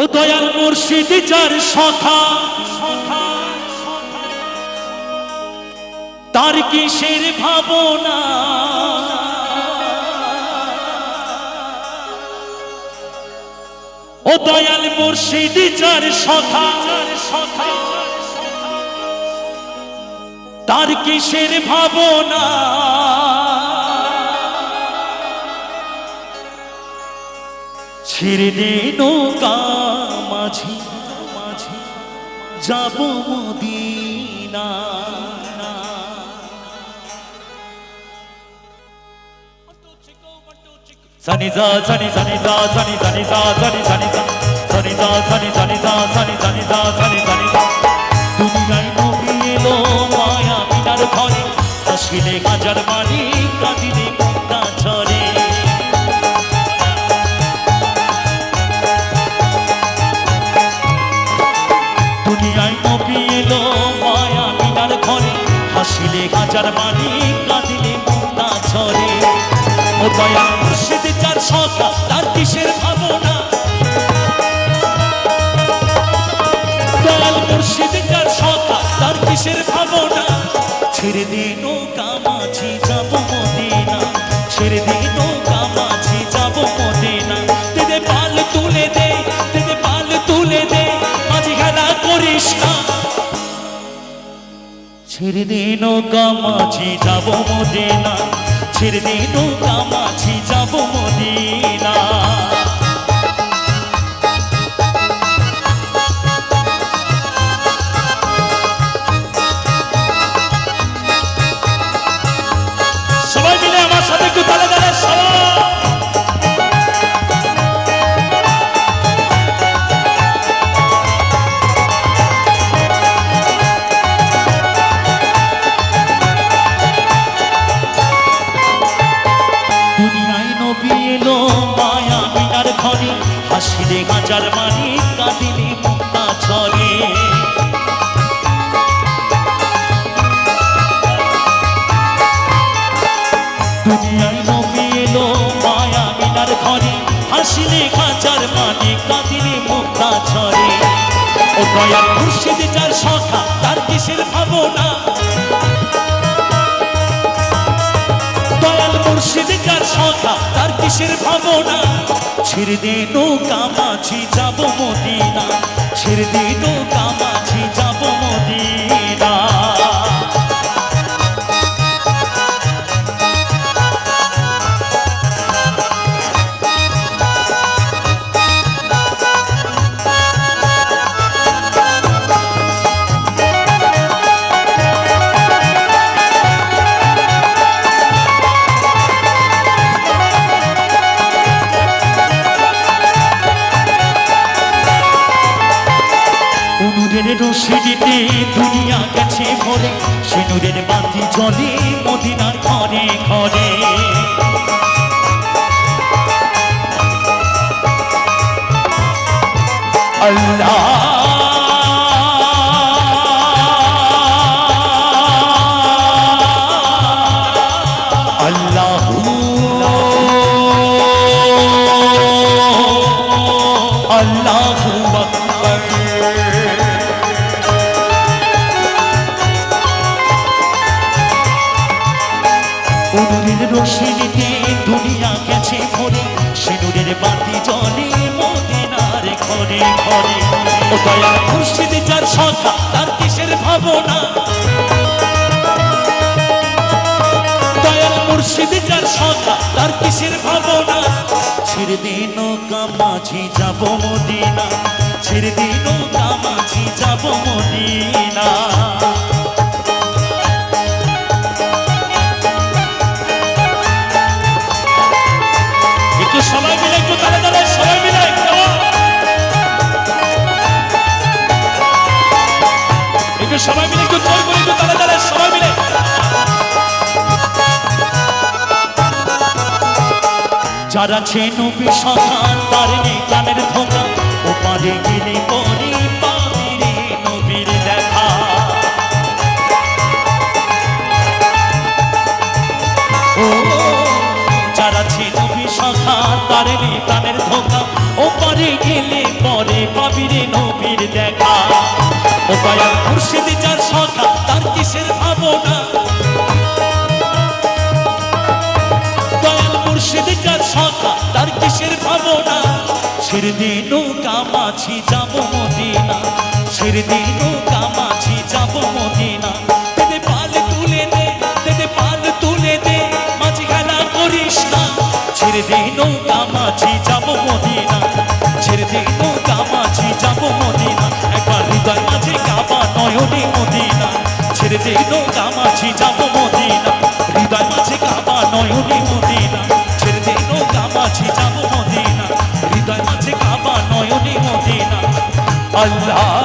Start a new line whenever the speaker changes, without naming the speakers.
ও দয়াল মুর্শিদ যার সখা। তার কিসের ভাবনা? ও দয়াল মুর্শিদ যার সখা। তার কিসের ভাবনা? Sunny, sunny za, sunny, sunny za, sunny, sunny za, sunny za, sunny, sunny za, sunny, sunny za, sunny, sunny za. দুনিয়ায় নবী এলো মায়া বিনার ঘরে হাসিলে হাজার বাণী কাঁদিলে হাসিলে হাজার বাণী কাঁদিলে মুক্তা ঝরে। ও দয়া মুর্শিদ, যার সখা, তার কিসের ভাবনা? দয়াল মুর্শিদ, যার সখা ছেড়ে দিন কামাছি যাব মদিনা ছেড়ে দিন কামাছি যাব মদিনা নবী এলো মায়া মিনার ঘরে হাসিলে হাজার মানি কাঁদিলে মুক্তা ছড়ে। হাসিলে হাজার মানি কাঁদিলে মুক্তা ছড়ে। ও দয়াল মুর্শিদ যার সখা, তার কিসের ভাবনা? দয়াল মুর্শিদ যার সখা কিসের ভাবনা। ছেড়ে দে নৌকা মাঝি যাব মদিনা ছেড়ে দে নৌকা মাঝি যাব মদিনা অনুরের রশিদিতে দুনিয়া গেছে ভরে। সিনুরের বাতি জলে মদিনার ঘরে ঘরে। আল্লাহ। আল্লাহু। সিনুরের বাতি জলে মদিনার ঘরে ঘরে। ও দয়া খুশিদ যার সখা, তার কিসের ভাবনা? দয়াল মুর্শিদ মদিনা ছেড়ে দিন নৌকা মাঝি যাব মদিনা। যারা ছেনবি সখা তার নেই কানের ধোকা। ও পারে গেলে পরে পাবি রে নবীর দেখা। ও, যারা ছিল বিশাখা তারে প্রাণের ধোকা। ও পারে গেলে পরে পাবি রে নবীর দেখা। ও দয়াল মুর্শিদ যার সখা, তার কিসের ভাবনা? ছেড়ে দে নৌকা মাছি যাব মদিনা। তেতে পাল তুলে দে তেতে পাল তুলে দে মাঝি খেলা করিস না। ছেড়ে দে নৌকা যাব মদিনা। ছেড়ে দে নৌকা যাব মদিনা। একবার হৃদয় মাঝে কাবা নয়নে মদিনা। ছেড়ে দে নৌকা যাব মদিনা। হৃদয় মাঝে কাবা নয়নে মদিনা। ছেড়ে দে নৌকা যাব মদিনা। হৃদয় মাঝে কাবা নয়নে মদিনা। আল্লাহ